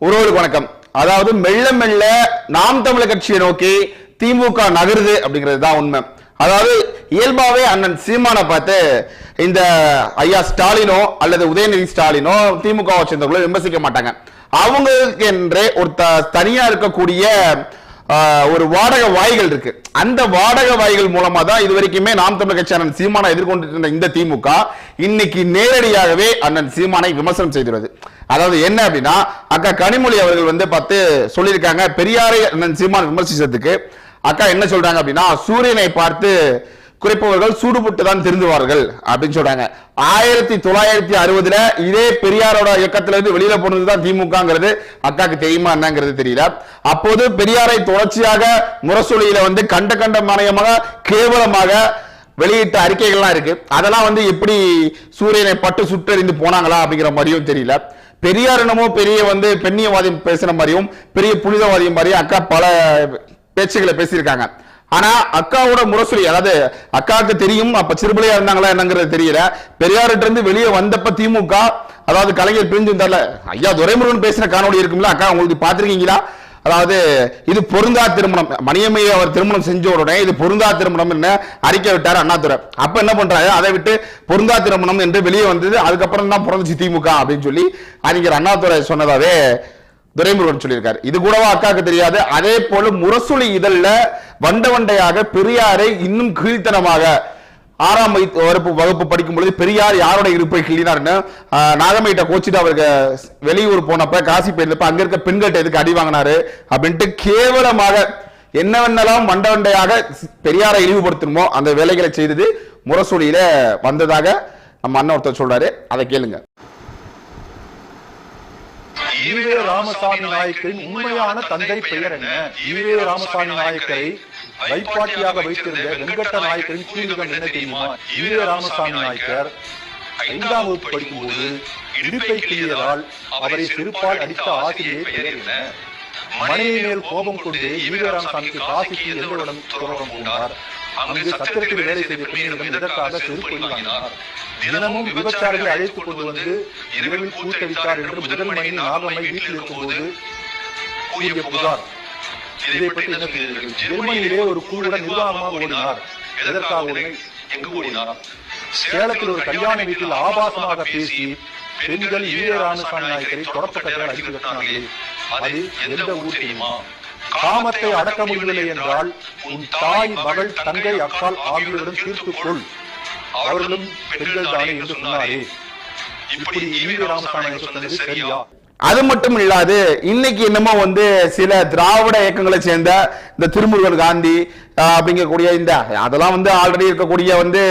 உறவுகளுக்கு வணக்கம். அதாவது மெல்ல மெல்ல நாம் தமிழர் கட்சியை நோக்கி திமுக நகருது அப்படிங்கிறது தான் உண்மை. அதாவது இயல்பாவே அண்ணன் சீமானை பார்த்து இந்த ஐயா ஸ்டாலினோ அல்லது உதயநிதி ஸ்டாலினோ திமுகவை சேர்ந்தவர்களோ விமர்சிக்க மாட்டாங்க. அவங்களுக்கு என்று ஒரு த- தனியா இருக்கக்கூடிய ஒரு வாடக வாய்கள் இருக்கு. அந்த வாடக வாய்கள் மூலமா தான் இது வரைக்குமே நாம் தமிழர் கட்சி அண்ணன் சீமானை எதிர்கொண்டு இருந்த இந்த திமுக இன்னைக்கு நேரடியாகவே அண்ணன் சீமானை விமர்சனம் செய்துள்ளது. அதாவது என்ன அப்படின்னா அக்கா கனிமொழி அவர்கள் வந்து பார்த்து சொல்லியிருக்காங்க. பெரியாரை அண்ணன் சீமான் விமர்சிச்சதுக்கு. அக்கா என்ன சொல்றாங்க அப்படின்னா சூரியனை பார்த்து குறைப்பவர்கள் சூடுபட்டு தான் திருந்துவார்கள் அப்படின்னு சொல்றாங்க. ஆயிரத்தி தொள்ளாயிரத்தி அறுபதுல இதே பெரியாரோட இயக்கத்துல இருந்து வெளியில போனது தான் திமுகங்கிறது. அக்காக்கு தெரியுமா என்னங்கிறது தெரியல. அப்போது பெரியாரை தொடர்ச்சியாக முரசொலியில வந்து கண்ட கண்ட மானியமாக கேவலமாக வெளியிட்ட அறிக்கைகள்லாம் இருக்கு. அதெல்லாம் வந்து எப்படி சூரியனை பட்டு சுற்றறிந்து போனாங்களா அப்படிங்கிற மாதிரியும் தெரியல. பெரியார் என்னமோ பெரிய வந்து பெண்ணியவாதி பேசுற மாதிரியும் பெரிய புனிதவாதியும் மாதிரியும் அக்கா பல பேச்சுகளை பேசியிருக்காங்க. ஆனா அக்காவோட முரசொலி அதாவது அக்காவுக்கு தெரியும் அப்ப சிறுபிள்ளையா இருந்தாங்களா என்னங்கிறது தெரியல. பெரியார்கிட்ட இருந்து வெளியே வந்தப்ப திமுக அதாவது கலைஞர் பிரிஞ்சு இருந்தார்ல ஐயா துரைமுருகன் பேசின காணொலி இருக்கும்ல அக்கா உங்களுக்கு பாத்திருக்கீங்களா அதாவது இது பொருந்தா திருமணம் மணியம்மையை அவர் திருமணம் செஞ்ச உடனே இது பொருந்தா திருமணம் என்ன அறிக்கை விட்டார் அண்ணாதுரை. அப்ப என்ன பண்றாரு? அதை விட்டு பொருந்தா திருமணம் என்று வெளியே வந்தது அதுக்கப்புறம் தான் பிறந்துச்சு திமுக அப்படின்னு சொல்லி அறிஞர் அண்ணாதுரை சொன்னதாவே துரைமுருகன் சொல்லியிருக்காரு. இது கூடவா அக்காக்கு தெரியாது. அதே போல முரசொலி இதழ்ல வண்ட வண்டையாக பெரியாரை இன்னும் கீழ்த்தனமாக ஆறாம் வகுப்பு வகுப்பு படிக்கும் பொழுது பெரியார் யாரோட இருப்பை கிள்ளினார்னு நாகமையிட்ட கோச்சிட்டு அவருக்கு வெளியூர் போனப்ப காசி போயிருந்தப்ப அங்க இருக்க பெண்கள்கிட்ட எதுக்கு அடி வாங்கினாரு அப்படின்ட்டு கேவலமாக என்னவென்னலாம் வண்ட வண்டையாக பெரியாரை இழிவுபடுத்தணுமோ அந்த வேலைகளை செய்தது முரசொலியில வந்ததாக நம்ம அண்ணன் ஒருத்தர் சொல்றாரு. அதை கேளுங்க. ஈவே ராமசாமி நாயக்கரின் உண்மையான தந்தை பெயர் என்ன? ஈவே ராமசாமி நாயக்கரை வைப்பாட்டியாக வைத்திருந்த வெங்கட்ட நாயக்கரின் பூர்வீகம் என்ன தெரியுமா? ஈவே ராமசாமி நாயக்கர் ஐந்தாம் வகுப்பு படிக்கும்போது இடுப்பை கிளியதால் அவரை செருப்பால் அடித்த ஆசிரியை பெயர் என்ன? மனைவி மேல் கோபம் கொண்டு ஈவே ராமசாமிக்கு காசிக்கு எந்தவுடன் தொடர்பு கொண்டார்? அங்கு சத்திரத்தில் வேலை செய்த பெண்ணிடம் இதற்காக செருப்பு வாங்கினார். தினமும் விபச்சாரிகளை அழைத்துக் கொண்டு வந்து இரவில் கூட்டடித்தார் என்று முதல் நாகம்மை வீட்டில் இருக்கும்போது கூறிய புகார். இதை பற்றி என்ன செய்தீர்கள் ஜெர்மனியிலே ஒரு குழுவுடன் நிர்வாகமாக ஓடினார். எதற்காக ஓடினார்? எங்கு ஓடினார்? சேலத்தில் ஒரு கல்யாண வீட்டில் ஆபாசமாக பேசி பெண்கள் ஈவே ராமசாமி நாயக்கரை தொடப்பக்கட்டால் அடித்து கட்டினார்களே. அது எந்த ஊர் தெரியுமா? காமத்தை அடக்க முடியவில்லை என்றால் உன் தாய் மகள் தங்கை அக்கால் ஆகியோருடன் தீர்த்துக் கொள். அவர்களும் பெண்கள் தானே என்று சொன்னாரே. இப்படி ஈவே ராமசாமி சொன்னது சரியா? அது மட்டும் இல்லாது இன்னைக்கு என்னமோ வந்து சில திராவிட இயக்கங்களை சேர்ந்த இந்த திருமுருகன் காந்தி அப்படிங்கக்கூடிய இந்த அதெல்லாம் வந்து ஆல்ரெடி இருக்கக்கூடிய வந்து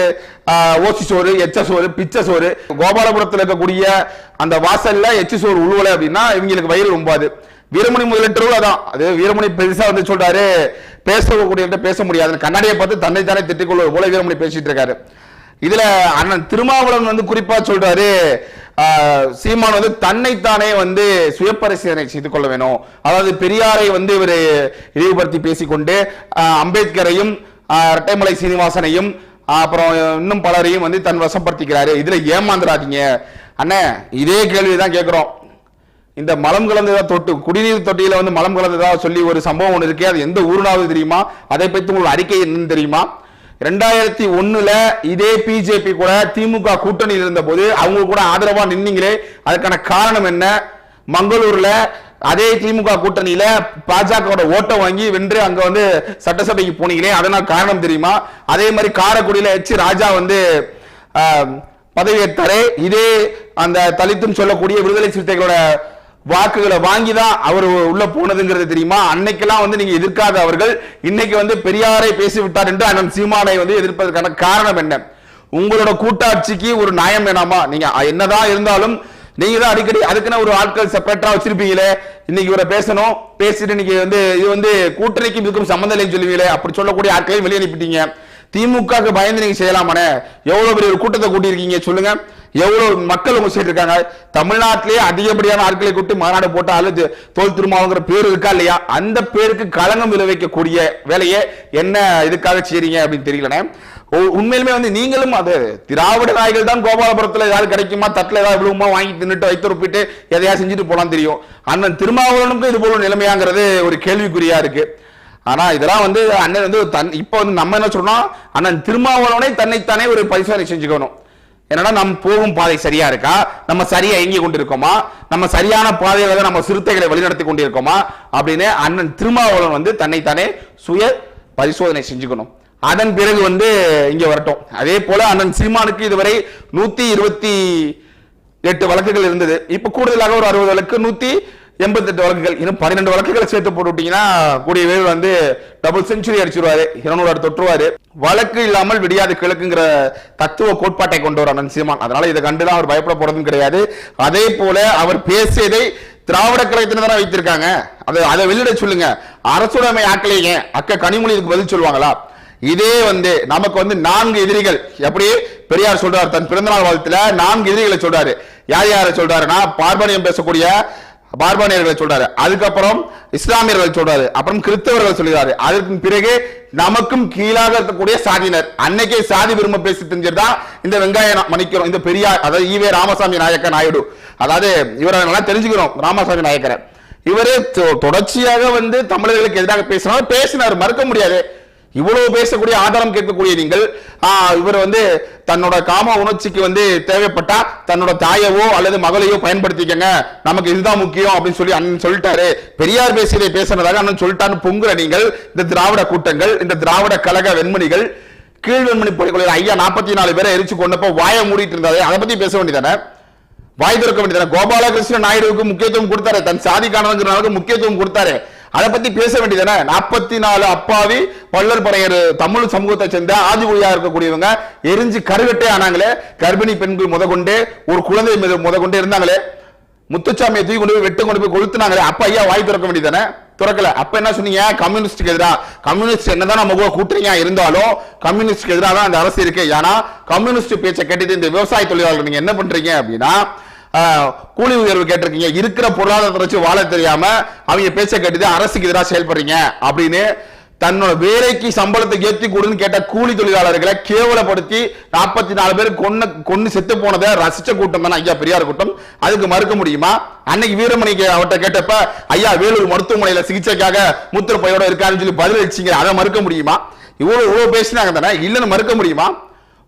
ஓசி சோறு எச்ச சோறு பிச்சை சோறு கோபாலபுரத்தில் இருக்கக்கூடிய அந்த வாசல்ல எச்சு சோறு உழுவலை அப்படின்னா இவங்களுக்கு வயிறு ரொம்பாது. வீரமணி முதலீட்டரும் அதான். அது வீரமணி பெருசா வந்து சொல்றாரு பேசக்கூடிய பேச முடியாது. கண்ணாடியை பார்த்து தன்னை தானே திட்டிக்கொள்வது போல வீரமணி பேசிட்டு இருக்காரு. இதுல அண்ணன் திருமாவளவன் வந்து குறிப்பா சொல்றாரு சீமான் வந்து தன்னைத்தானே வந்து சுயபரிசீலனை செய்து கொள்ள வேணும். அதாவது பெரியாரை வந்து இவர் இழிவுபடுத்தி பேசிக்கொண்டு அம்பேத்கரையும் இரட்டைமலை சீனிவாசனையும் அப்புறம் இன்னும் பலரையும் வந்து தன் வசப்படுத்திக்கிறாரு. இதுல ஏமாந்துடாதீங்க அண்ணே இதே கேள்வி தான் கேட்குறோம் இந்த மலம் கலந்ததா தொட்டு குடிநீர் தொட்டியில வந்து மலம் கலந்ததா சொல்லி ஒரு சம்பவம் ஒன்று இருக்கே அது எந்த ஊருனாவது தெரியுமா? அதை பற்றி உங்களுக்கு அறிக்கை என்னன்னு தெரியுமா? ரெண்டாயிரத்தி ஒண்ணுல இதே பிஜேபி கூட திமுக கூட்டணியில் இருந்த போது அவங்க கூட ஆதரவா நின்னீங்களே அதுக்கான காரணம் என்ன? மங்களூர்ல அதே திமுக கூட்டணியில பாஜகவோட ஓட்டை வாங்கி வென்று அங்க வந்து சட்டசபைக்கு போனீங்களே அதனால் காரணம் தெரியுமா? அதே மாதிரி காரக்குடியில எச் ராஜா வந்து பதவியேற்றாரே இதே அந்த தலித்தும் சொல்லக்கூடிய விடுதலை சிறுத்தைகளோட வாக்குகளை வாங்கி தான் அவர் உள்ள போனதுங்கிறது தெரியுமா? அன்னைக்கெல்லாம் வந்து நீங்க எதிர்க்காத அவர்கள் இன்னைக்கு வந்து பெரியாரை பேசிவிட்டார் என்று அண்ணன் சீமானை வந்து எதிர்ப்பதற்கான காரணம் என்ன? உங்களோட கூட்டாட்சிக்கு ஒரு நியாயம் வேணாமா? நீங்க என்னதான் இருந்தாலும் நீங்க தான் அடிக்கடி அதுக்குன்னு ஒரு ஆட்கள் செப்பரேட்டா வச்சிருப்பீங்களே. இன்னைக்கு இவரை பேசணும் பேசிட்டு இன்னைக்கு வந்து இது வந்து கூட்டணிக்கும் இதுக்கும் சம்மந்தம் இல்லைன்னு சொல்லுவீங்களே. அப்படி சொல்லக்கூடிய ஆட்களையும் வெளியே அனுப்பிட்டீங்க. திமுகவுக்கு பயந்து நீங்க செய்யலாமானே எவ்வளவு பெரிய ஒரு கூட்டத்தை கூட்டியிருக்கீங்க சொல்லுங்க. எவ்வளவு மக்கள் உங்க சைடு இருக்காங்க? தமிழ்நாட்டிலேயே அதிகப்படியான ஆட்களை கூட்டி மாநாடு போட்ட அல்லது தோல் திருமாவங்கிற பேர் இருக்கா இல்லையா? அந்த பேருக்கு களங்கம் விளைவிக்கக்கூடிய வேலையை என்ன இதுக்காக செய்றீங்க அப்படின்னு தெரியலனே உண்மையிலுமே வந்து நீங்களும் அது திராவிட நாய்கள் தான் கோபாலபுரத்துல ஏதாவது கிடைக்குமா? தட்டில் ஏதாவது விழுவுமா? வாங்கி தின்னுட்டு வைத்துருப்பிட்டு எதையா செஞ்சுட்டு போலாம் தெரியும். அண்ணன் திருமாவளவனுக்கும் இது போல நிலைமையாங்கிறது ஒரு கேள்விக்குறியா இருக்கு. ஆனா இதெல்லாம் வந்து அண்ணன் வந்து தன் இப்போ வந்து நம்ம என்ன சொல்றோம் அண்ணன் திருமாவளவனே தன்னைத்தானே ஒரு பரிசோதனை செஞ்சுக்கணும். என்னடா நம்ம போகும் பாதை சரியா இருக்கா? நம்ம சரியா இயங்கி கொண்டிருக்கோமா? நம்ம சரியான பாதையில தான் நம்ம சிறுத்தைகளை வழிநடத்தி கொண்டிருக்கோமா? அப்படின்னு அண்ணன் திருமாவளவன் வந்து தன்னைத்தானே சுய பரிசோதனை செஞ்சுக்கணும். அதன் பிறகு வந்து இங்க வரட்டும். அதே போல அண்ணன் சீமானுக்கு இதுவரை நூத்தி இருபத்தி எட்டு வழக்குகள் இருந்தது. இப்ப கூடுதலாக ஒரு அறுபது வழக்கு நூத்தி எண்பத்தெட்டு வழக்குகள் இன்னும் பன்னிரெண்டு வழக்குகளை சேர்த்து போட்டுவிட்டீங்கன்னா கூடிய விரைவில் வந்து டபுள் செஞ்சுரி அடிச்சிருவாரு இருநூறு தொற்றுவாரு. வழக்கு இல்லாமல் விடியாது கிழக்குங்கிற தத்துவ கோட்பாட்டை கொண்டு அண்ணன் சீமான். அதனால இதை கண்டுலாம் அவர் பயப்பட போறதும் கிடையாது. அதே போல அவர் பேசியதை திராவிட கழகத்தினர் தானே வைத்திருக்காங்க. அதை அதை வெளியிட சொல்லுங்க. அரசுடைமை ஆக்கலைங்க அக்க கனிமொழி இதுக்கு பதில் சொல்லுவாங்களா? இதே வந்து நமக்கு வந்து நான்கு எதிரிகள். எப்படி? பெரியார் சொல்றாரு தன் பிறந்தநாள் வாழ்த்துல நான்கு எதிரிகளை சொல்றாரு. யார் யாரை சொல்றாருன்னா பார்பனியம் பேசக்கூடிய பார்பானியர்களை சொல்றாரு. அதுக்கப்புறம் இஸ்லாமியர்களை சொல்றாரு. அப்புறம் கிறிஸ்தவர்கள் சொல்கிறாரு அதற்கு பிறகு நமக்கும் கீழாக இருக்கக்கூடிய சாதியினர். அன்னைக்கே சாதி விரும்ப பேசி தெரிஞ்சிருந்தா இந்த வெங்காய மணிக்கிறோம் இந்த பெரியார் அதாவது ஈவே ராமசாமி நாயக்க நாயுடு. அதாவது இவரை நல்லா தெரிஞ்சுக்கிறோம் ராமசாமி நாயக்கரை. இவரே தொ- தொடர்ச்சியாக வந்து தமிழர்களுக்கு எதிராக பேசினாலும் பேசினார் மறுக்க முடியாது. இவ்வளவு பேசக்கூடிய ஆதாரம் கேட்கக்கூடிய நீங்கள் இவர் வந்து தன்னோட காம உணர்ச்சிக்கு வந்து தேவைப்பட்டா தன்னோட தாயவோ அல்லது மகளையோ பயன்படுத்திக்கங்க. நமக்கு இதுதான் முக்கியம் அப்படின்னு சொல்லி அண்ணன் சொல்லிட்டாரு. பெரியார் பேசியதை பேசுனதாக அண்ணன் சொல்லிட்டான்னு பொங்குற நீங்கள் இந்த திராவிட கூட்டங்கள் இந்த திராவிட கழக வெண்மணிகள் கீழ் வெண்மணி பொறிகளில் ஐயா நாற்பத்தி நாலு பேரை எரிச்சு கொண்டப்போ வாயை மூடிட்டு இருந்தாரு. அதை பத்தி பேச வேண்டியதானே? வாய் திறக்க வேண்டியதானே? கோபாலகிருஷ்ண நாயுடுவுக்கு முக்கியத்துவம் கொடுத்தாரு. தன் சாதிக்கானவங்கிறனால முக்கியத்துவம் கொடுத்தாரு. அதை பத்தி பேச வேண்டியதானே நாற்பத்தி நாலு அப்பாவி பல்லர் படையர் தமிழ் சமூகத்தை சேர்ந்த ஆதிமொழியா இருக்கக்கூடியவங்க எரிஞ்சு கருகட்டே ஆனாங்களே. கர்ப்பிணி பெண்கள் முதற்கொண்டு ஒரு குழந்தை மீது முதற்கொண்டு இருந்தாங்களே. முத்துச்சாமியை தூக்கி கொண்டு போய் வெட்டு கொண்டு போய் கொளுத்துனாங்களே. அப்ப ஐயா வாய் திறக்க வேண்டியதானே திறக்கல. அப்ப என்ன சொன்னீங்க? கம்யூனிஸ்டுக்கு எதிரா? கம்யூனிஸ்ட் என்னதான் நம்ம கூட்டுறீங்க இருந்தாலும் கம்யூனிஸ்டுக்கு எதிராக தான் அந்த அரசு இருக்கு. ஏன்னா கம்யூனிஸ்ட் பேச்சை கேட்டுட்டு இந்த விவசாய தொழிலாளர்கள் நீங்க என்ன பண்றீங்க அப்படின்னா கூலி உயர்வு கேட்டிருக்கீங்க. இருக்கிற பொருளாதாரத்தை வச்சு வாழ தெரியாம அவங்க பேச கேட்டுட்டு அரசுக்கு எதிராக செயல்படுறீங்க அப்படின்னு தன்னோட வேலைக்கு சம்பளத்தை ஏற்றி கொடுன்னு கேட்ட கூலி தொழிலாளர்களை கேவலப்படுத்தி நாற்பத்தி நாலு பேர் கொன்னு கொண்டு செத்து போனதை ரசிச்ச கூட்டம் தானே ஐயா பெரியார் கூட்டம். அதுக்கு மறுக்க முடியுமா? அன்னைக்கு வீரமணிக்கு அவர்கிட்ட கேட்டப்ப ஐயா வேலூர் மருத்துவமனையில சிகிச்சைக்காக மூத்திர பையோட இருக்காருன்னு சொல்லி பதில் அடிச்சீங்க அதை மறுக்க முடியுமா? இவ்வளவு இவ்வளவு பேசினாங்க தானே. இல்லைன்னு மறுக்க முடியுமா?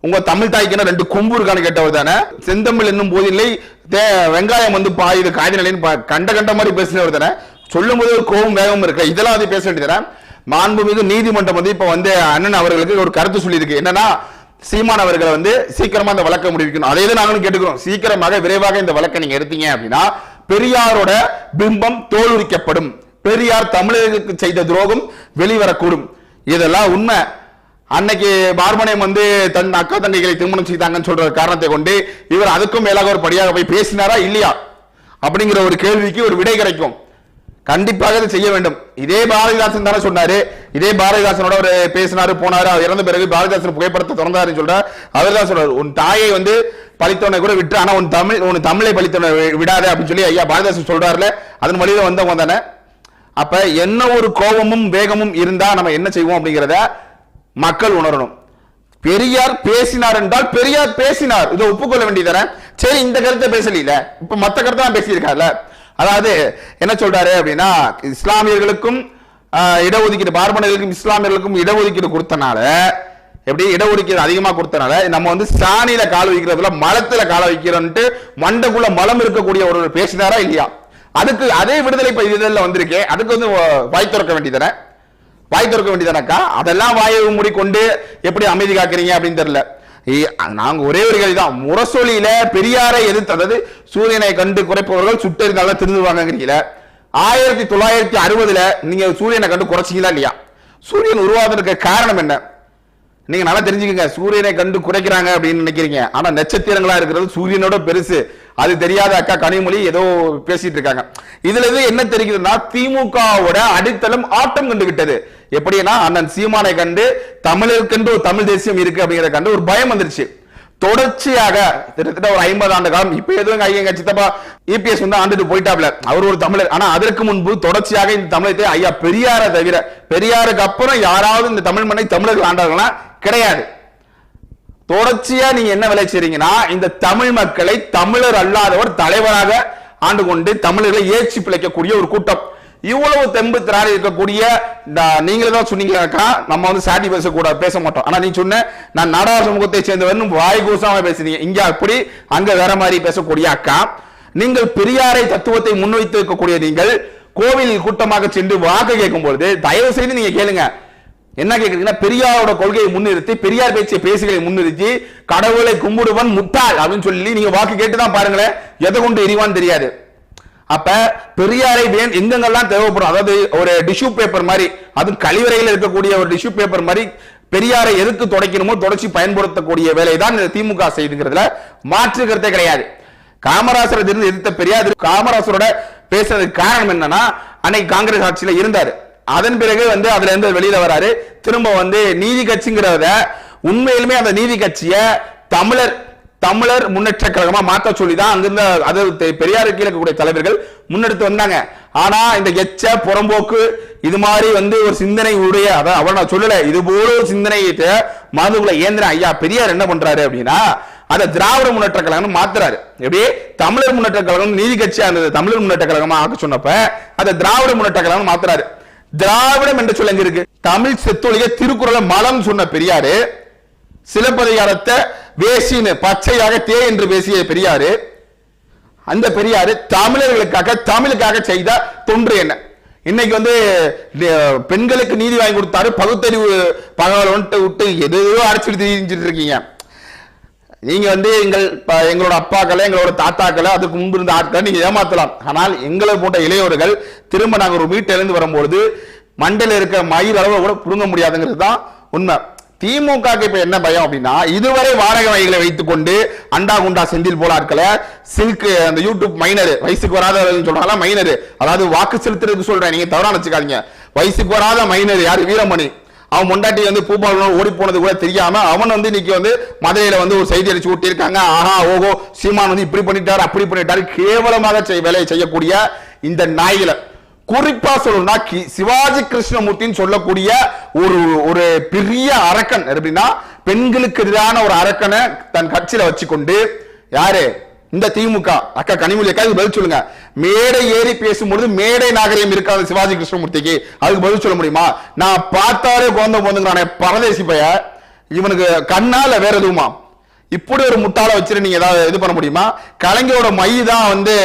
உங்க தமிழ் தாய்க்கு ரெண்டு கொம்பு இருக்கான்னு கேட்டவர் தானே? செந்தமிழ் என்னும் போதில்லை தே- வெங்காயம் வந்து பாயுது காய்ந்த நிலைன்னு பா- கண்ட கண்ட மாதிரி பேசினவர் தானே? சொல்லும் போது ஒரு கோபம் வேகம் இருக்கு. இதெல்லாம் அதை பேச வேண்டியதானே மாண்புமிகு நீதிமன்றம் வந்து இப்ப வந்து அண்ணன் அவர்களுக்கு ஒரு கருத்து சொல்லியிருக்கு. என்னன்னா சீமான் அவர்களை வந்து சீக்கிரமா இந்த வழக்கை முடிவிக்கணும். அதே தான் நாங்களும் கேட்டுக்கிறோம். சீக்கிரமாக விரைவாக இந்த வழக்கை நீங்க எடுத்தீங்க அப்படின்னா பெரியாரோட பிம்பம் தோலுரிக்கப்படும். பெரியார் தமிழர்களுக்கு செய்த துரோகம் வெளிவரக்கூடும். இதெல்லாம் உண்மை. அன்னைக்கு பார்மனியம் வந்து தன் அக்கா தங்கைகளை திருமணம் செய்தாங்கன்னு சொல்ற காரணத்தை கொண்டு இவர் அதுக்கும் மேலாக ஒரு படியாக போய் பேசினாரா இல்லையா? அப்படிங்கிற ஒரு கேள்விக்கு ஒரு விடை கிடைக்கும். கண்டிப்பாக இதை செய்ய வேண்டும். இதே பாரதிதாசன் தானே சொன்னாரு. இதே பாரதிதாசனோட ஒரு பேசினாரு போனாரு அவர் இறந்த பிறகு பாரதிதாசன் புகைப்படத்தை திறந்தாருன்னு சொல்றாரு அவர் தான் சொல்றாரு உன் தாயை வந்து பழித்தவனை கூட விட்டு ஆனா உன் தமிழ் உன் தமிழை பழித்தவனை விடாதே விடாத அப்படின்னு சொல்லி ஐயா பாரதிதாசன் சொல்றாருல அதன் வழியில வந்தவங்க தானே. அப்ப என்ன ஒரு கோபமும் வேகமும் இருந்தா நம்ம என்ன செய்வோம் அப்படிங்கிறத மக்கள் உணரணும். பெரியார் பேசினார் என்றால் பெரியார் பேசினார். இதை ஒப்புக்கொள்ள வேண்டியதானே சரி இந்த கருத்தை பேசல இப்ப மத்த கருத்தை தான் பேசியிருக்காருல. அதாவது என்ன சொல்றாரு அப்படின்னா இஸ்லாமியர்களுக்கும் இடஒதுக்கீடு பார்ப்பனர்களுக்கும் இஸ்லாமியர்களுக்கும் இடஒதுக்கீடு கொடுத்தனால எப்படி? இடஒதுக்கீடு அதிகமாக கொடுத்தனால நம்ம வந்து சாணியில கால் வைக்கிறதுல மலத்துல கால வைக்கிறோம்ட்டு மண்டக்குள்ள மலம் இருக்கக்கூடிய ஒரு பேசினாரா இல்லையா? அதுக்கு அதே விடுதலை இப்ப இதுல வந்திருக்கே. அதுக்கு வந்து வாய் திறக்க வேண்டியதானே வாய் திறக்க வேண்டியதானக்கா? அதெல்லாம் வாயை மூடிக்கொண்டு எப்படி அமைதி காக்குறீங்க அப்படின்னு தெரியல. நாங்க ஒரே ஒரு கேள்வி தான் முரசொலியில பெரியாரை எதிர்த்து அதாவது சூரியனை கண்டு குறைப்பவர்கள் சுட்டறிந்தால திருந்துவாங்கிறீங்கள ஆயிரத்தி தொள்ளாயிரத்தி அறுபதுல நீங்க சூரியனை கண்டு குறைச்சிக்கலாம் இல்லையா? சூரியன் உருவாவதற்கு காரணம் என்ன? நீங்க நல்லா தெரிஞ்சுக்கங்க. சூரியனை கண்டு குறைக்கிறாங்க அப்படின்னு நினைக்கிறீங்க. ஆனா நட்சத்திரங்களா இருக்கிறது சூரியனோட பெருசு. அது தெரியாத அக்கா கனிமொழி ஏதோ பேசிட்டு இருக்காங்க. இதுல இருந்து என்ன தெரிகிறதுனா திமுகவோட அடித்தளம் ஆட்டம் கண்டு விட்டது எப்படின்னா அண்ணன் சீமானை கண்டு தமிழருக்கென்று ஒரு தமிழ் தேசியம் இருக்கு அப்படிங்கிறத கண்டு ஒரு பயம் வந்துருச்சு. தொடர்ச்சியாக கிட்டத்தட்ட ஒரு ஐம்பது ஆண்டு காலம் இப்ப எதுவும் ஐயா சித்தப்பா இபிஎஸ் வந்து ஆண்டுட்டு போயிட்டாப்ல அவர் ஒரு தமிழர். ஆனா அதற்கு முன்பு தொடர்ச்சியாக இந்த தமிழத்தை ஐயா பெரியாரை தவிர பெரியாருக்கு அப்புறம் யாராவது இந்த தமிழ் மண்ணை தமிழர்கள் ஆண்டார்கள்னா கிடையாது. தொடர்ச்சியா நீங்க என்ன வேலை இந்த தமிழ் மக்களை தமிழர் அல்லாதவர் தலைவராக ஆண்டு கொண்டு தமிழர்களை ஏற்றி பிழைக்கக்கூடிய ஒரு கூட்டம். இவ்வளவு தெம்பு திராடி இருக்கக்கூடிய இந்த- நீங்களே தான் சொன்னீங்களாக்கா நம்ம வந்து சாட்டி பேசக்கூடாது பேச மாட்டோம் ஆனா நீ சொன்ன நான் நாடார் சமூகத்தை சேர்ந்தவன் வாய் கூசாம பேசுறீங்க இங்க அப்படி அங்க வேற மாதிரி பேசக்கூடிய அக்கா நீங்கள் பெரியாரை தத்துவத்தை முன்வைத்து இருக்கக்கூடிய நீங்கள் கோவில் கூட்டமாக சென்று வாக்கு கேட்கும் பொழுது தயவு செய்து நீங்க கேளுங்க. என்ன கேக்குறீங்கன்னா பெரியாரோட கொள்கையை முன்னிறுத்தி பெரியார் பேச்சிய பேசுகளை முன்னிறுத்தி கடவுளை கும்பிடுவன் முட்டாள் அப்படின்னு சொல்லி நீங்க வாக்கு கேட்டு தான் பாருங்களேன். எதை கொண்டு எரிவான்னு தெரியாது. அப்ப பெரியாரை வேன் எங்கெங்கெல்லாம் தேவைப்படும் அதாவது ஒரு டிஷ்யூ பேப்பர் மாதிரி அதுவும் கழிவறையில் இருக்கக்கூடிய ஒரு டிஷ்யூ பேப்பர் மாதிரி பெரியாரை எதுக்கு தொடக்கணுமோ தொடர்ச்சி பயன்படுத்தக்கூடிய வேலை தான் இந்த திமுக செய்துங்கிறதுல மாற்று கருத்தே கிடையாது. காமராசரை இருந்து எதிர்த்த பெரியார் காமராசரோட பேசுறதுக்கு காரணம் என்னன்னா அன்னைக்கு காங்கிரஸ் ஆட்சியில இருந்தாரு. அதன் பிறகு வந்து அதுல இருந்து வெளியில வராரு. திரும்ப வந்து நீதி கட்சிங்கிறத உண்மையிலுமே அந்த நீதி கட்சிய தமிழர் தமிழர் முன்னேற்ற கழகமா மாத்த சொல்லி தான் அங்கிருந்த அது தெ- பெரியார் கீழே இருக்கக்கூடிய தலைவர்கள் முன்னெடுத்து வந்தாங்க. ஆனா இந்த எச்ச புறம்போக்கு இது மாதிரி வந்து ஒரு சிந்தனை உடைய அதான் அவர் நான் சொல்லல இது போல ஒரு சிந்தனையிட்ட மனதுக்குள்ள ஏந்திர ஐயா பெரியார் என்ன பண்றாரு அப்படின்னா அதை திராவிட முன்னேற்ற கழகம் மாத்துறாரு. எப்படி? தமிழர் முன்னேற்ற கழகம் நீதி கட்சியா இருந்தது தமிழர் முன்னேற்ற கழகமா ஆக்க சொன்னப்ப அதை திராவிட முன்னேற்ற கழகம் மாத்துறாரு. திராவிடம் என்று சொல்ல இருக்கு? தமிழ் செத்தொழிய திருக்குறளை மலம் சொன்ன பெரியாரு சிலப்பதிகாரத்தை வேசின்னு பச்சையாக தே என்று பேசிய பெரியாரு அந்த பெரியாரு தமிழர்களுக்காக தமிழுக்காக செய்த தொன்று என்ன? இன்னைக்கு வந்து பெண்களுக்கு நீதி வாங்கி கொடுத்தாரு பகுத்தறிவு பகவல் வந்துட்டு விட்டு எதோ அரைச்சிட்டு தெரிஞ்சிட்டு இருக்கீங்க. நீங்க வந்து எங்கள் எங்களோட அப்பாக்களை எங்களோட தாத்தாக்களை அதுக்கு முன்பு இருந்த ஆட்களை நீங்க ஏமாத்தலாம். ஆனால் எங்களை போட்ட இளையோர்கள் திரும்ப நாங்கள் ஒரு வீட்டிலிருந்து வரும்பொழுது மண்டையில இருக்க மயில் அளவு கூட புடுங்க முடியாதுங்கிறது தான் உண்மை. திமுக இப்ப என்ன பயம் அப்படின்னா இதுவரை வாடகை வகைகளை வைத்துக் கொண்டு அண்டா குண்டா செந்தில் போல ஆட்களை சில்க் அந்த யூடியூப் மைனர் வயசுக்கு வராத சொல்றாங்களா மைனர். அதாவது வாக்கு செலுத்துறதுக்கு சொல்றேன் நீங்க தவறா நினைச்சுக்காதீங்க. வயசுக்கு வராத மைனர் யாரு? வீரமணி. அவன் முண்டாட்டி வந்து பூபாலனோட ஓடி போனது கூட தெரியாம அவன் வந்து இன்னைக்கு வந்து மதுரையில வந்து ஒரு செய்தி அடிச்சு விட்டிருக்காங்க ஆஹா ஓஹோ சீமான் வந்து இப்படி பண்ணிட்டாரு அப்படி பண்ணிட்டாரு. கேவலமாக செய் வேலையை செய்யக்கூடிய இந்த நாய்களை குறிப்பா சொல்லணும்னா கி- சிவாஜி கிருஷ்ணமூர்த்தின்னு சொல்லக்கூடிய ஒரு ஒரு பெரிய அரக்கன். எப்படின்னா பெண்களுக்கு எதிரான ஒரு அரக்கனை தன் கட்சியில வச்சுக்கொண்டு யாரு? இந்த திமுக அக்கா கனிமொழி அக்கா இதுக்கு பதில் சொல்லுங்க. மேடை ஏறி பேசும்பொழுது மேடை நாகரிகம் இருக்காது சிவாஜி கிருஷ்ணமூர்த்திக்கு. அதுக்கு பதில் சொல்ல முடியுமா? நான் பார்த்தாலே குழந்தை போந்துங்கிறானே பரதேசி பைய இவனுக்கு கண்ணால வேற எதுவுமா? இப்படி ஒரு முட்டாளை வச்சுட்டு நீங்க ஏதாவது இது பண்ண முடியுமா? கலைஞரோட மை தான் வந்து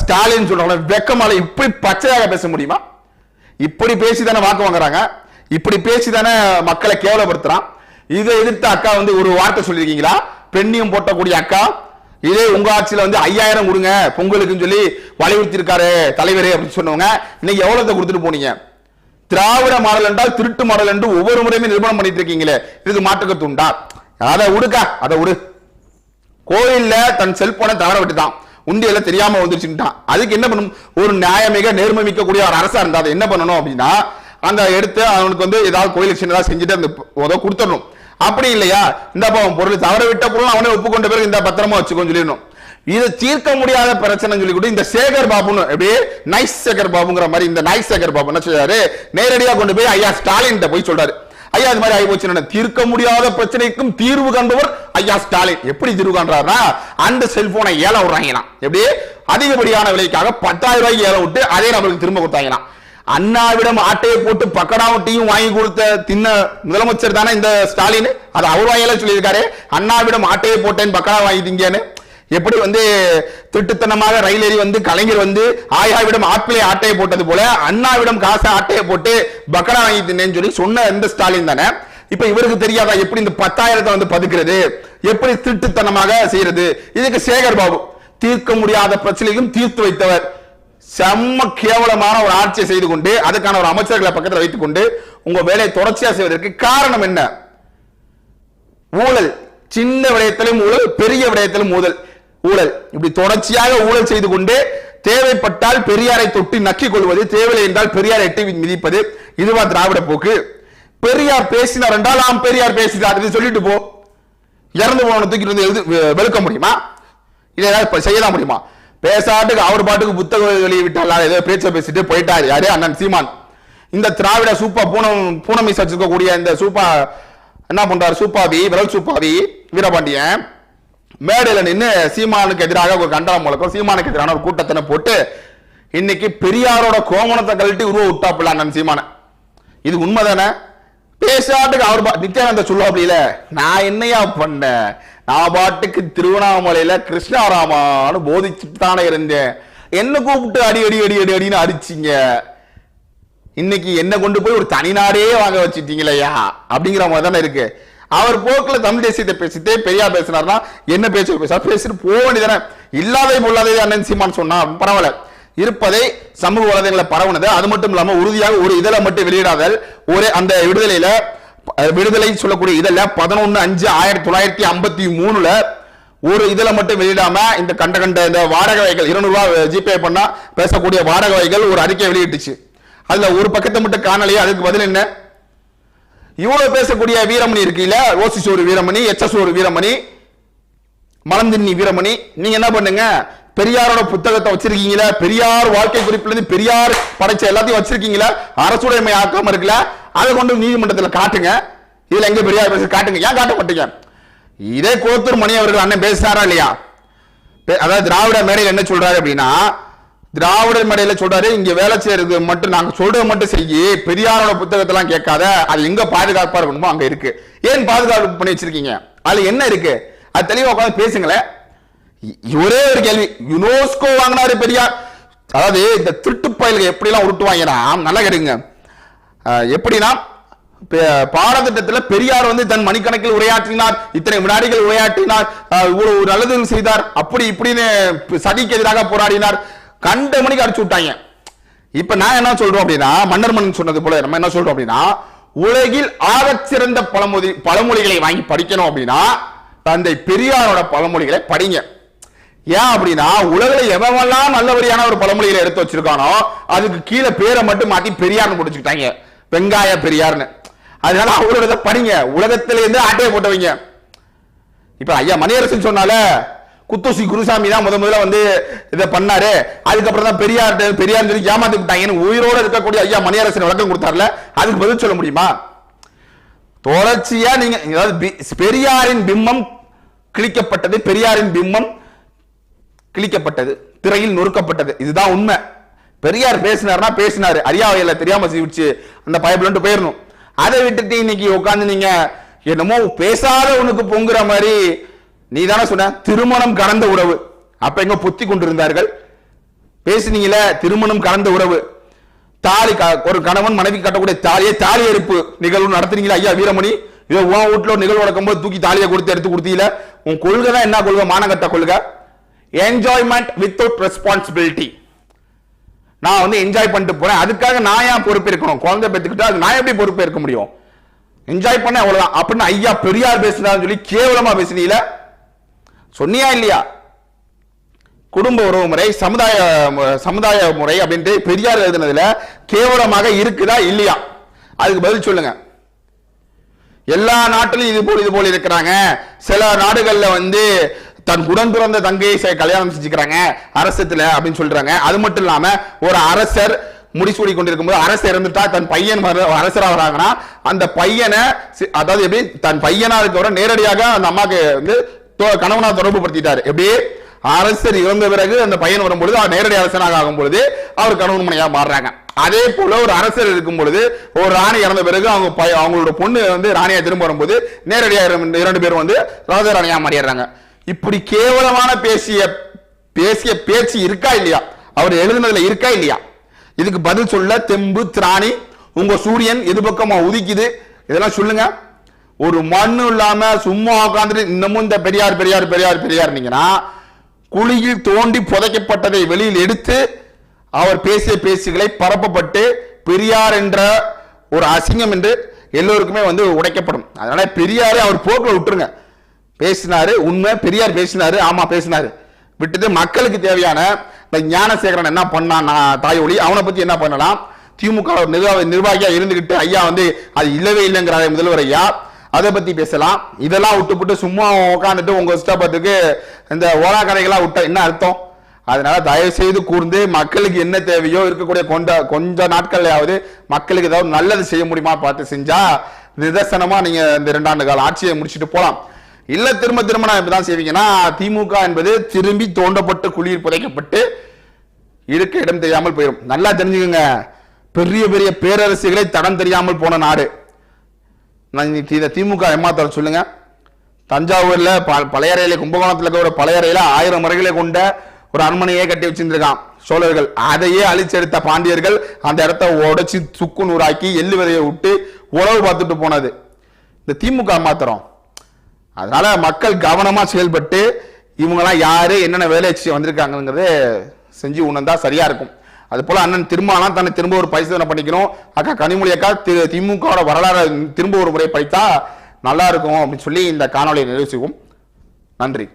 ஸ்டாலின் சொல்றாங்க வெக்கமால இப்படி பச்சையாக பேச முடியுமா? இப்படி பேசி தானே வாக்கு வாங்குறாங்க. இப்படி பேசி தானே மக்களை கேவலப்படுத்துறான். இதை எதிர்த்து அக்கா வந்து ஒரு வார்த்தை சொல்லியிருக்கீங்களா? பெண்ணியம் போட்டக்கூடிய அக்கா இதே உங்க ஆட்சியில வந்து ஐயாயிரம் கொடுங்க பொங்கலுக்குன்னு சொல்லி வலியுறுத்தி இருக்காரு தலைவரே அப்படின்னு சொன்னவங்க இன்னைக்கு எவ்வளவு கொடுத்துட்டு போனீங்க? திராவிட மாடல் என்றால் திருட்டு மாடல் என்று ஒவ்வொரு முறையுமே நிர்மாணம் பண்ணிட்டு இருக்கீங்களே இதுக்கு மாற்றுக்கத்து உண்டா? அதை விடுக்கா அதை விடு கோயில்ல தன் செல்போனை தவற விட்டுட்டான். உண்டியில தெரியாம வந்துருச்சுட்டான் அதுக்கு என்ன பண்ணும்? ஒரு நியாயமிக நேர்மை மிக்கக்கூடிய ஒரு அரசா இருந்தா அதை என்ன பண்ணணும் அப்படின்னா அந்த எடுத்து அவனுக்கு வந்து ஏதாவது கோயிலுக்கு சின்னதா செஞ்சுட்டு அந்த உதவ கொடுத்துடணும். அப்படி இல்லையா? இந்த அவன் பொருள் தவற விட்ட பொருள் அவனே ஒப்புக்கொண்ட பிறகு இந்த பத்திரமா வச்சுக்கோன்னு சொல்லிடணும். இது தீர்க்க முடியாத பிரச்சனை சொல்லி கூட இந்த சேகர் பாபுன்னு எப்படி நைஸ் சேகர் பாபுங்கிற மாதிரி இந்த நைஸ் சேகர் பாபு என்ன சொல்றாரு? நேரடியா கொண்டு போய் ஐயா ஸ்டாலின் போய் சொல்றாரு. ஐயா இது மாதிரி ஆகி போச்சு தீர்க்க முடியாத பிரச்சனைக்கும் தீர்வு காண்பவர் ஐயா ஸ்டாலின். எப்படி தீர்வு காண்றாருன்னா அந்த செல்போனை ஏல விடுறாங்களாம். எப்படி அதிகப்படியான விலைக்காக பத்தாயிரம் ரூபாய்க்கு ஏல விட்டு அதே நம்மளுக்கு திரும்ப கொடுத்தாங்களாம். அண்ணாவிடம் ஆட்டையை போட்டு பக்கடாவும் டீயும் வாங்கி கொடுத்த தின்ன முதலமைச்சர் தானே இந்த ஸ்டாலின்? அது அவர் வாயில சொல்லியிருக்காரு. அண்ணாவிடம் ஆட்டையை போட்டேன் பக்கடா வாங்கிட்டீங்கன்னு எப்படி வந்து திட்டுத்தனமாக ரயில் ஏறி வந்து கலைஞர் வந்து ஆயாவிடம் ஆப்பிளை ஆட்டையை போட்டது போல அண்ணாவிடம் காசை ஆட்டையை போட்டு பக்கடா வாங்கி தின்னேன்னு சொல்லி சொன்ன இந்த ஸ்டாலின் தானே? இப்ப இவருக்கு தெரியாதா எப்படி இந்த பத்தாயிரத்தை வந்து பதுக்கிறது? எப்படி திட்டுத்தனமாக செய்யறது? இதுக்கு சேகர் பாபு தீர்க்க முடியாத பிரச்சனையும் தீர்த்து வைத்தவர். செம்ம கேவலமான ஒரு ஆட்சியை செய்து கொண்டு அதுக்கான ஒரு அமைச்சர்களை பக்கத்தில் வைத்துக் கொண்டு உங்க வேலையை தொடர்ச்சியா செய்வதற்கு காரணம் என்ன? ஊழல். சின்ன விடயத்திலும் ஊழல் பெரிய விடயத்திலும் ஊழல். ஊழல். இப்படி தொடர்ச்சியாக ஊழல் செய்து கொண்டு தேவைப்பட்டால் பெரியாரை தொட்டு நக்கிக் கொள்வது தேவையில்லை என்றால் பெரியாரை எட்டி மிதிப்பது. இதுவா திராவிட போக்கு. பெரியார் பேசினார் என்றால் ஆம் பெரியார் பேசினார் இது சொல்லிட்டு போ. இறந்து போன தூக்கிட்டு வந்து எழுது வெளுக்க முடியுமா? இதை ஏதாவது செய்யலாம் முடியுமா? பேசாட்டுக்கு அவர் பாட்டுக்கு புத்தகம் வெளியே ஏதோ பேச்ச பேசிட்டு போயிட்டாரு. யாரு? அண்ணன் சீமான். இந்த திராவிட சூப்பா பூனம் பூனமி சச்சிருக்கக்கூடிய இந்த சூப்பா என்ன பண்றாரு? சூப்பாவி விரல் சூப்பாவி வீரபாண்டியன். மேடையில் நின்று சீமானுக்கு எதிராக ஒரு கண்டனம் முழக்கம் சீமானுக்கு எதிரான ஒரு கூட்டத்தினை போட்டு இன்னைக்கு பெரியாரோட கோமணத்தை கழட்டி உருவ விட்டாப்புல அண்ணன் சீமானை. இது உண்மைதானே? பேசாட்டுக்கு அவர் பா- நித்யானந்த சொல்லுவாப்ல நான் என்னையா பண்ணேன்? நான் பாட்டுக்கு திருவண்ணாமலையில கிருஷ்ணாராமான்னு போதிச்சுட்டு தானே இருந்தேன் என்ன கூப்பிட்டு அடி அடி அடி அடி அடின்னு அடிச்சிங்க? இன்னைக்கு என்ன கொண்டு போய் ஒரு தனிநாடே வாங்க வச்சிட்டீங்களையா அப்படிங்கிற மாதிரி தானே இருக்கு. அவர் போக்கில் தமிழ் தேசியத்தை பேசிட்டே பெரியார் பேசினார்னா என்ன பேச்சு பேசா பேசிட்டு போக வேண்டியதானே இல்லாதே பொல்லாதே அண்ணன் சீமான் சொன்னா பரவாயில்ல. இருப்பதை சமூக வலதங்களை பரவுனது. அது மட்டும் இல்லாமல் உறுதியாக ஒரு இதழை மட்டும் வெளியிடாதல். ஒரு அந்த விடுதலையில விடுதலை சொல்லக்கூடிய இதில் பதினொன்று அஞ்சு ஆயிரத்தி தொள்ளாயிரத்தி ஐம்பத்தி மூணுல ஒரு இதில் மட்டும் வெளியிடாம இந்த கண்ட கண்ட இந்த வாடகை வகைகள் இருநூறுவா ஜிபே பண்ணா பேசக்கூடிய வாடகை வகைகள் ஒரு அறிக்கை வெளியிட்டுச்சு. அதுல ஒரு பக்கத்தை மட்டும் காணலையே அதுக்கு பதில் என்ன? இவ்வளவு பேசக்கூடிய வீரமணி இருக்குல்ல ஓசி ஒரு வீரமணி எச்எஸ் ஒரு வீரமணி மலந்தின்னி வீரமணி நீங்க என்ன பண்ணுங்க? பெரியாரோட புத்தகத்தை வச்சிருக்கீங்களா பெரியார் வாழ்க்கை குறிப்புல இருந்து பெரியார் படைச்ச எல்லாத்தையும் வச்சிருக்கீங்களா அரசுடைமை ஆக்கம் இருக்குல்ல? அதை கொண்டு நீதிமன்றத்தில் காட்டுங்க. இதில் எங்க பெரியார் பேச காட்டுங்க. ஏன் காட்ட மாட்டீங்க இதே கோத்தூர் மணி அவர்கள் அண்ணன் பேசினாரா இல்லையா? அதாவது திராவிட மேடையில் என்ன சொல்றாரு அப்படின்னா திராவிட மேடையில் சொல்றாரு இங்க வேலை செய்யறது மட்டும் நாங்க சொல்றது மட்டும் செய்ய பெரியாரோட புத்தகத்தெல்லாம் கேட்காத அது எங்க பாதுகாப்பா இருக்கணுமோ அங்க இருக்கு. ஏன் பாதுகாப்பு பண்ணி வச்சிருக்கீங்க? அதுல என்ன இருக்கு? அது தெளிவா உட்காந்து பேசுங்களேன். ஒரே ஒரு கேள்வி. யுனோஸ்கோ வாங்கினாரு பெரியார். அதாவது இந்த திருட்டு பயல்கள் எப்படிலாம் உருட்டுவாங்கன்னா நல்லா கேட்டுங்க எப்படின்னா பே- பெரியார் வந்து தன் மணிக்கணக்கில் உரையாற்றினார் இத்தனை வினாடிகள் உரையாற்றினார் இவ்வளவு நல்லது செய்தார் அப்படி இப்படின்னு சதிக்கு எதிராக போராடினார். கண்ட மணிக்கு அடிச்சு விட்டாங்க. இப்ப நான் என்ன சொல்றோம் அப்படின்னா மன்னர் மன்னன் சொன்னது போல நம்ம என்ன சொல்றோம் அப்படின்னா உலகில் ஆகச் சிறந்த பழமொழி பழமொழிகளை வாங்கி படிக்கணும் அப்படின்னா தந்தை பெரியாரோட பழமொழிகளை படிங்க. ஏன் அப்படின்னா உலகில் எவெல்லாம் நல்லபடியான ஒரு பழமொழிகளை எடுத்து வச்சிருக்கானோ அதுக்கு கீழே பேரை மட்டும் மாட்டி பெரியார்னு முடிச்சுக்கிட்டாங்க வெங்காய பெரியார்னு. அதனால அவரோட இதை படிங்க. உலகத்திலேருந்து ஆட்டையை போட்டவங்க. இப்ப ஐயா மணியரசன் சொன்னால குத்தூசி குருசாமி தான் முத முதல்ல வந்து இதை பண்ணாரு. அதுக்கப்புறம் தான் பெரியார் பெரியார் சொல்லி ஏமாத்தி விட்டாங்கன்னு உயிரோட இருக்கக்கூடிய ஐயா மணியரசன் விளக்கம் கொடுத்தாருல அதுக்கு பதில் சொல்ல முடியுமா? தொடர்ச்சியா நீங்க அதாவது பெரியாரின் பிம்பம் கிழிக்கப்பட்டது பெரியாரின் பிம்பம் கிழிக்கப்பட்டது திரையில் நொறுக்கப்பட்டது. இதுதான் உண்மை. பெரியார் பேசினார்னா பேசினாரு. அறியாவையில தெரியாம செய்விச்சு அந்த பைப்லன்ட்டு போயிடணும் அதை விட்டுட்டு இன்னைக்கு உட்காந்து நீங்க என்னமோ பேசாத உனக்கு பொங்குற மாதிரி. நீ தானே சொன்ன? திருமணம் கடந்த உறவு. அப்ப எங்க புத்தி கொண்டிருந்தார்கள்? பேசுனீங்களே திருமணம் கடந்த உறவு. தாலி க- ஒரு கணவன் மனைவி கட்டக்கூடிய தாலியை தாலி எரிப்பு நிகழ்வு நடத்துறீங்களா ஐயா வீரமணி. இதோ உன் வீட்டுல ஒரு நிகழ்வு நடக்கும்போது தூக்கி தாலியை கொடுத்து எடுத்து கொடுத்தீங்கள. உன் கொள்கை தான் என்ன கொள்கை? மானகட்ட கொள்கை. என்ஜாய்மெண்ட் வித்தவுட் ரெஸ்பான்சிபிலிட்டி நான் வந்து என்ஜாய் பண்ணிட்டு போறேன். அதுக்காக நான் ஏன் பொறுப்பேற்கணும் குழந்தை பெற்றுக்கிட்டா அது நான் எப்படி பொறுப்பேற்க முடியும்? என்ஜாய் பண்ண அவ்வளவுதான். அப்படின்னு ஐயா பெரியார் பேசினான்னு சொல்லி கேவலமா பேசுனீங்கள? சொன்னியா இல்லையா? குடும்ப உறவு முறை சமுதாய சமுதாய முறை அப்படின்ட்டு பெரியார் எழுதுனதுல கேவலமாக இருக்குதா இல்லையா? அதுக்கு பதில் சொல்லுங்க. எல்லா நாட்டிலும் இது போல் இது போல் இருக்கிறாங்க. சில நாடுகள்ல வந்து தன் உடன் பிறந்த தங்கையை கல்யாணம் செஞ்சுக்கிறாங்க அரசத்துல அப்படின்னு சொல்றாங்க. அது மட்டும் இல்லாம ஒரு அரசர் முடிசூடி கொண்டிருக்கும் போது அரசர் இறந்துட்டா தன் பையன் மறு- வராங்கன்னா அந்த பையனை அதாவது எப்படி தன் பையனா இருக்கவரை நேரடியாக அந்த அம்மாக்கு வந்து தொ- கணவனா தொடர்பு படுத்திட்டாரு எப்படி? அரசர் இறந்த பிறகு அந்த பையன் வரும்பொழுது அவர் நேரடி அரசனாக ஆகும் பொழுது அவர் கணவன் மனையா மாறுறாங்க. அதே போல ஒரு அரசர் இருக்கும் பொழுது ஒரு ராணி இறந்த பிறகு அவங்க அவங்களோட பொண்ணு வந்து ராணியா திரும்ப வரும்போது நேரடியாக இரண்டு பேரும் வந்து ராஜராணியா மாறிடுறாங்க. இப்படி கேவலமான பேசிய பேசிய பேச்சு இருக்கா இல்லையா? அவர் எழுதுனதுல இருக்கா இல்லையா? இதுக்கு பதில் சொல்ல தெம்பு திராணி உங்க சூரியன் எது பக்கமா உதிக்குது? இதெல்லாம் சொல்லுங்க. ஒரு மண்ணும் இல்லாம சும்மா உட்காந்துட்டு இன்னமும் இந்த பெரியார் பெரியார் பெரியார் பெரியார் குழியில் தோண்டி புதைக்கப்பட்டதை வெளியில் எடுத்து அவர் பேசிய பேச்சுகளை பரப்பப்பட்டு பெரியார் என்ற ஒரு அசிங்கம் என்று எல்லோருக்குமே வந்து உடைக்கப்படும். அதனால பெரியாரே அவர் போக்குல விட்டுருங்க. பேசினாரு உண்மை பெரியார் பேசினாரு ஆமா பேசினாரு. விட்டுட்டு மக்களுக்கு தேவையான இந்த ஞானசேகரன் என்ன பண்ணான் நான் ஒளி அவனை பத்தி என்ன பண்ணலாம்? திமுக நிர்வாக நிர்வாகியா இருந்துகிட்டு ஐயா வந்து அது இல்லவே இல்லைங்கிறாரு முதல்வர் ஐயா. அதை பத்தி பேசலாம். இதெல்லாம் விட்டுப்புட்டு சும்மா உட்காந்துட்டு உங்க இஷ்டப்பட்டுக்கு இந்த ஓலா கதைகளா என்ன அர்த்தம்? அதனால தயவு செய்து கூர்ந்து மக்களுக்கு என்ன தேவையோ இருக்கக்கூடிய கொண்ட கொஞ்ச நாட்கள்லயாவது மக்களுக்கு ஏதாவது நல்லது செய்ய முடியுமா பார்த்து செஞ்சா நிதர்சனமா நீங்க இந்த இரண்டாண்டு கால ஆட்சியை முடிச்சுட்டு போலாம். இல்ல திரும்ப திரும்ப நான் இப்படிதான் செய்வீங்கன்னா திமுக என்பது திரும்பி தோண்டப்பட்டு குளிர் புதைக்கப்பட்டு இருக்க இடம் தெரியாமல் போயிடும் நல்லா தெரிஞ்சுக்கோங்க. பெரிய பெரிய பேரரசுகளை தடம் தெரியாமல் போன நாடு. நான் இதை திமுக ஏமாத்தர சொல்லுங்க. தஞ்சாவூர்ல ப- பழையறையில கும்பகோணத்துல இருக்க ஒரு பழையறையில ஆயிரம் முறைகளை கொண்ட ஒரு அரண்மனையே கட்டி வச்சிருந்திருக்கான் சோழர்கள். அதையே அழிச்செடுத்த பாண்டியர்கள் அந்த இடத்த உடைச்சு சுக்கு நூறாக்கி எள்ளு விதையை விட்டு உழவு பார்த்துட்டு போனது. இந்த திமுக மாத்திரம் அதனால மக்கள் கவனமாக செயல்பட்டு இவங்கெல்லாம் யார் என்னென்ன வேலை செய்ய வந்திருக்காங்கிறது செஞ்சு உணர்ந்தா சரியா இருக்கும். அது போல அண்ணன் திரும்பலாம் தன்னை திரும்ப ஒரு பரிசோதனை பண்ணிக்கணும். அக்கா கனிமொழி அக்கா தி- திமுகவோட வரலாறு திரும்ப ஒரு முறை படித்தா நல்லா இருக்கும் அப்படின்னு சொல்லி இந்த காணொலியை நிறைவு செய்வோம். நன்றி.